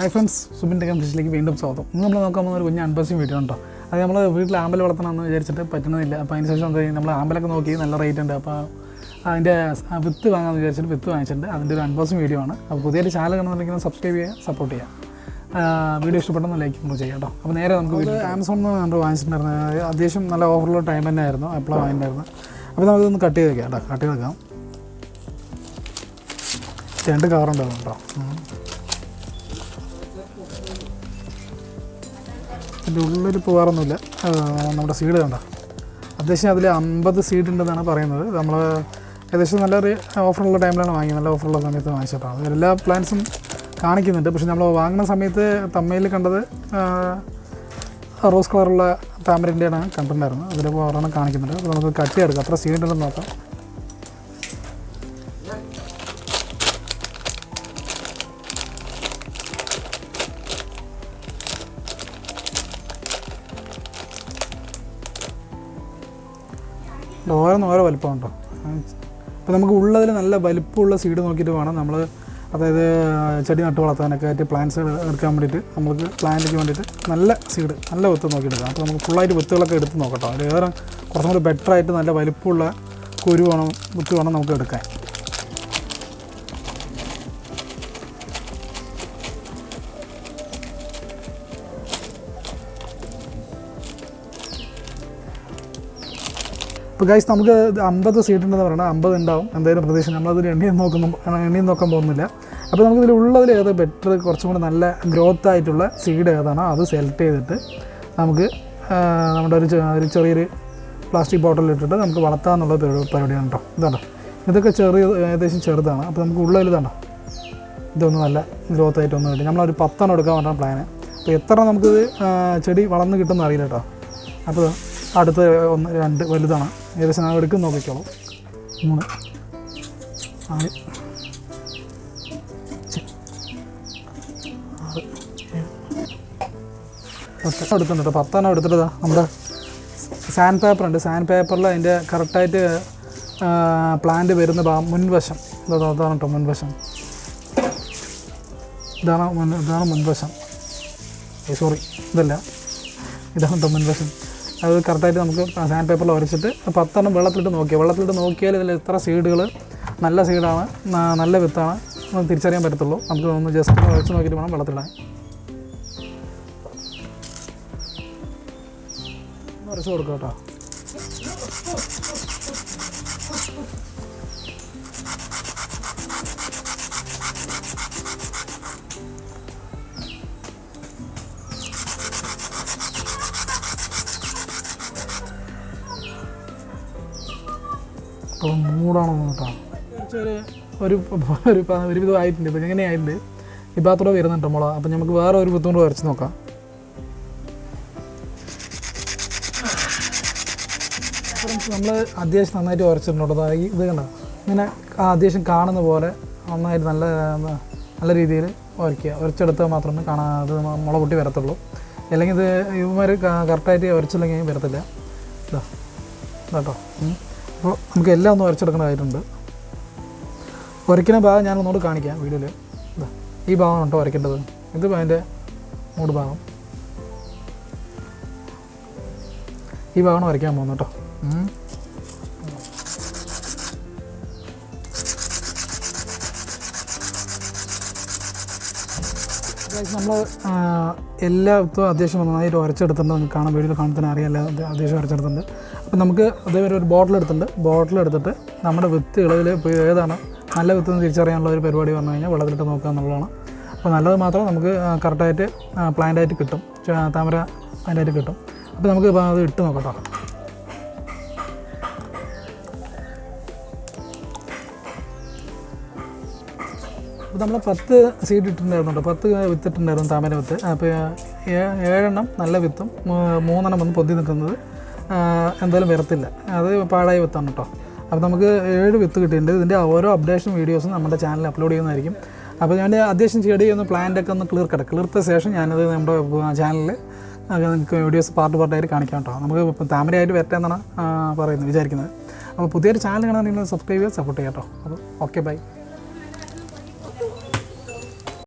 Hi friends സുബിന്റെ കംപ്ലീറ്റിലേക്ക് വീണ്ടും സ്വാഗതം. ഇന്ന് നമ്മൾ നോക്കാൻ പോകുന്ന ഒരു കുഞ്ഞ് അൺബോക്സിങ് വീഡിയോ ഉണ്ടോ അത് നമ്മൾ വീട്ടിൽ ആമ്പൽ വളർത്തണമെന്ന് വിചാരിച്ചിട്ട് പറ്റുന്നില്ല അപ്പോൾ അതിന് ശേഷം എന്താ നമ്മൾ ആമ്പലൊക്കെ നോക്കി നല്ല റേറ്റ് ഉണ്ട്. അപ്പോൾ അതിന്റെ വിത്ത് വാങ്ങാമെന്ന് വിചാരിച്ചിട്ട് വിത്ത് വാങ്ങിച്ചിട്ടുണ്ട്. അതിന്റെ ഒരു അൺബോക്സിങ് വീഡിയോ ആണ്. അപ്പോൾ പുതിയൊരു ചാനൽ കാണുന്നുണ്ടെങ്കിൽ സബ്സ്ക്രൈബ് ചെയ്യുക സപ്പോർട്ട് ചെയ്യുക. വീഡിയോ ഇഷ്ടപ്പെട്ടെന്ന് ലൈക്ക് നമ്മൾ ചെയ്യാം കേട്ടോ അപ്പോൾ നേരെ നമുക്ക് വീട്ടിൽ ആമസോണിൽ നിന്ന് നമ്മൾ വാങ്ങിച്ചിട്ടുണ്ടായിരുന്നത് അത്യാവശ്യം നല്ല ഓഫറുള്ള ടൈം തന്നെ ആയിരുന്നു. എപ്പോഴാണ് വാങ്ങിയിട്ടുണ്ടായിരുന്നു അപ്പോൾ നമുക്കിതൊന്ന് കട്ട് ചെയ്ത് വെക്കാം കേട്ടോ കട്ട് ചെയ്ത് വെക്കാം. രണ്ട് കവറുണ്ടാവും കേട്ടോ ഇതിന്റെ ഉള്ളിൽ പോകാറൊന്നുമില്ല. ആ, നമ്മുടെ സീഡ് കണ്ട? അത്യാവശ്യം അതിൽ അമ്പത് സീഡ് ഉണ്ടെന്നാണ് പറയുന്നത്. നമ്മൾ ഏകദേശം നല്ലൊരു ഓഫറുള്ള ടൈമിലാണ് വാങ്ങിയത്. നല്ല ഓഫറുള്ള സമയത്ത് വാങ്ങിച്ചിട്ടാണ് എല്ലാ പ്ലാൻസും കാണിക്കുന്നുണ്ട്. പക്ഷെ നമ്മൾ വാങ്ങുന്ന സമയത്ത് തമ്മയിൽ കണ്ടത് റോസ് കളറുള്ള താമരന്റെയാണ് കണ്ടിട്ടുണ്ടായിരുന്നത്. അതിൽ ഒരെണ്ണം കാണിക്കുന്നുണ്ട്. അപ്പോൾ നമുക്ക് കട്ട് ചെയ്തെടുക്കാം അത്ര സീഡ് ഉണ്ടെന്ന് നോക്കാം. ഇത് ഓരോന്ന് ഓരോ വലിപ്പം ഉണ്ടോ അപ്പോൾ നമുക്ക് ഉള്ളതിൽ നല്ല വലിപ്പമുള്ള സീഡ് നോക്കിയിട്ട് വേണം നമ്മൾ അതായത് ചെടി നട്ട് വളർത്താനൊക്കെ ആയിട്ട് പ്ലാന്റ്സ് എടുക്കാൻ വേണ്ടിയിട്ട് നമുക്ക് പ്ലാന്റിന് വേണ്ടിയിട്ട് നല്ല സീഡ് നല്ല വിത്ത് നോക്കിയെടുക്കാം. അപ്പോൾ നമുക്ക് ഫുള്ളായിട്ട് വിത്തുകളൊക്കെ എടുത്ത് നോക്കട്ടോ. അത് ഏറെ കുറച്ചും കൂടി ബെറ്ററായിട്ട് നല്ല വലിപ്പമുള്ള കുരു വേണം വിത്ത് വേണം നമുക്ക് എടുക്കാൻ. ഇപ്പോൾ ഗൈസ് നമുക്ക് അമ്പത് സീറ്റ് ഉണ്ടെന്ന് പറയണം അമ്പത് ഉണ്ടാവും. എന്തായാലും പ്രതീക്ഷ നമ്മളതിൽ എണ്ണിയും നോക്കുന്നു എണ്ണിയും നോക്കാൻ പോകുന്നില്ല. അപ്പോൾ നമുക്കിതിൽ ഉള്ളതിൽ ഏത് ബെറ്റർ കുറച്ചും കൂടി നല്ല ഗ്രോത്ത് ആയിട്ടുള്ള സീഡ് ഏതാണോ? അത് സെലക്ട് ചെയ്തിട്ട് നമുക്ക് നമ്മുടെ ഒരു ഒരു ചെറിയൊരു പ്ലാസ്റ്റിക് ബോട്ടിൽ ഇട്ടിട്ട് നമുക്ക് വളർത്താമെന്നുള്ള പരിപാടി- പരിപാടിയാണ് കേട്ടോ ഇതാണ്ടോ ഇതൊക്കെ ചെറിയ ഏകദേശം ചെറുതാണ്. അപ്പോൾ നമുക്ക് ഉള്ളതിൽ ഇതാണ്ടോ ഇതൊന്നും നല്ല ഗ്രോത്ത് ആയിട്ടൊന്നും കിട്ടും. നമ്മളൊരു പത്തെണ്ണം എടുക്കാൻ പറഞ്ഞ പ്ലാന് അപ്പോൾ എത്ര നമുക്കിത് ചെടി വളർന്ന് കിട്ടുമെന്ന് അറിയില്ല കേട്ടോ അപ്പോൾ അടുത്ത ഒന്ന് രണ്ട് വലുതാണ്. ഏകദേശം ഞാൻ എടുക്കും നോക്കിക്കോളൂ. മൂന്ന്. നാല്. ആറ്. പത്തെണ്ണം എടുത്തിട്ടുണ്ട് പത്തെണ്ണം എടുത്തിട്ട് നമ്മുടെ സാൻഡ് പേപ്പർ ഉണ്ട്. സാൻഡ് പേപ്പറിൽ അതിന്റെ കറക്റ്റായിട്ട് പ്ലാന്റ് വരുന്ന ഭാഗം മുൻവശം. ഇതാണ് കേട്ടോ മുൻവശം. ഇതാണ് ഇതാണ് മുൻവശം. സോറി. ഇതല്ല. ഇതാണ് കേട്ടോ മുൻവശം. അത് കറക്റ്റായിട്ട് നമുക്ക് സാൻഡ് പേപ്പറിൽ വരച്ചിട്ട് പത്തെണ്ണം വെള്ളത്തിലിട്ട് നോക്കിയാൽ വെള്ളത്തിലിട്ട് നോക്കിയാൽ ഇതിൽ എത്ര സീഡുകൾ നല്ല സീഡാണ് നല്ല വിത്താണ്. നമുക്ക് തിരിച്ചറിയാൻ പറ്റത്തുള്ളൂ. നമുക്ക് ഒന്ന് ജസ്റ്റ് വരച്ച് നോക്കിയിട്ട് വേണം വെള്ളത്തിലിടാൻ. വരച്ച് കൊടുക്കാം കേട്ടോ. അപ്പോൾ മൂടാണോ കേട്ടോ ഒരു ഒരു ഒരുവിധം ആയിട്ടുണ്ട്. ഇപ്പം എങ്ങനെ ആയിട്ടുണ്ട്? ഈ ഭാഗത്തൂടെ വരുന്നുണ്ട് മുള. അപ്പം നമുക്ക് വേറെ ഒരു ബുദ്ധിമുട്ട് വരച്ച് നോക്കാം. നമ്മൾ അത്യാവശ്യം നന്നായിട്ട് വരച്ചിട്ടുണ്ട് കേട്ടോ. ഇത് കണ്ട? ഇങ്ങനെ അത്യാവശ്യം കാണുന്ന പോലെ നന്നായിട്ട് നല്ല നല്ല രീതിയിൽ വരയ്ക്കുക വരച്ചെടുത്താൽ മാത്രമേ കാണാൻ അത് മുള പൊട്ടി വരത്തുള്ളൂ. അല്ലെങ്കിൽ ഇത് ഇവന്മാർ കറക്റ്റായിട്ട് വരച്ചില്ലെങ്കിൽ വരത്തില്ല. ഇതാ. കേട്ടോ. അപ്പോൾ നമുക്ക് എല്ലാം ഒന്ന് വരച്ചെടുക്കേണ്ടതായിട്ടുണ്ട്. വരയ്ക്കുന്ന ഭാഗം ഞാൻ ഒന്നുകൂടി കാണിക്കാം വീഡിയോയിൽ. ഈ ഭാഗമാണ് കേട്ടോ വരയ്ക്കേണ്ടത്. ഇത് അതിന്റെ മൂട് ഭാഗം. ഈ ഭാഗമാണ് വരയ്ക്കാൻ പോകുന്നത് കേട്ടോ. നമ്മൾ എല്ലാ വിത്തും അത്യാവശ്യം നന്നായിട്ട് ഉരച്ചെടുത്തിട്ടുണ്ട് നമുക്ക് കാണാൻ വീഡിയോയിൽ കാണുന്നതിന് അറിയാല്ല അത്യാവശ്യം ഉരച്ചെടുത്തിട്ടുണ്ട് അപ്പോൾ നമുക്ക് അതേപോലെ ഒരു ബോട്ടിൽ എടുത്തിട്ടുണ്ട്. ബോട്ടിൽ എടുത്തിട്ട് നമ്മുടെ വിത്ത് ഇളവിൽ ഇപ്പോൾ ഏതാണ് നല്ല വിത്ത് എന്ന് തിരിച്ചറിയാനുള്ള ഒരു പരിപാടി പറഞ്ഞു കഴിഞ്ഞാൽ വെള്ളത്തിലിട്ട് നോക്കുക എന്നുള്ളതാണ്. അപ്പോൾ നല്ലത് മാത്രം നമുക്ക് കറക്റ്റായിട്ട് പ്ലാന്റായിട്ട് കിട്ടും. താമര പ്ലാന്റായിട്ട് കിട്ടും. അപ്പോൾ നമുക്ക് അത് ഇട്ട് നോക്കട്ടോ നമ്മൾ പത്ത് സീഡ് ഇട്ടിട്ടുണ്ടായിരുന്നു കേട്ടോ പത്ത് വിത്തിട്ടുണ്ടായിരുന്നു താമര വിത്ത്. അപ്പോൾ ഏഴെണ്ണം നല്ല വിത്തും മൂന്നെണ്ണം വന്ന് പൊന്തി നിൽക്കുന്നത് എന്തായാലും വരത്തില്ല. അത് പാടായ വിത്താണ് കേട്ടോ അപ്പോൾ നമുക്ക് ഏഴ് വിത്ത് കിട്ടിയിട്ടുണ്ട്. ഇതിന്റെ ഓരോ അപ്ഡേഷൻ വീഡിയോസും നമ്മുടെ ചാനലിൽ അപ്ലോഡ് ചെയ്യുന്നതായിരിക്കും. അപ്പോൾ ഞാൻ അത്യാവശ്യം ചെടി ഒന്ന് പ്ലാന്റൊക്കെ ഒന്ന് ക്ലിയർ കട്ട് ക്ലിയർത്ത ശേഷം ഞാനത് നമ്മുടെ ചാനലിൽ നിങ്ങൾക്ക് വീഡിയോസ് പാർട്ട് പാർട്ടായിട്ട് കാണിക്കാം കേട്ടോ നമുക്ക് താമരയായിട്ട് വരട്ടെന്നാണ് പറയുന്നത് വിചാരിക്കുന്നത്. അപ്പോൾ പുതിയൊരു ചാനൽ കാണാൻ നിങ്ങൾ സബ്സ്ക്രൈബ് ചെയ്യുക സപ്പോർട്ട് ചെയ്യാം കേട്ടോ അപ്പോൾ ഓക്കെ ബൈ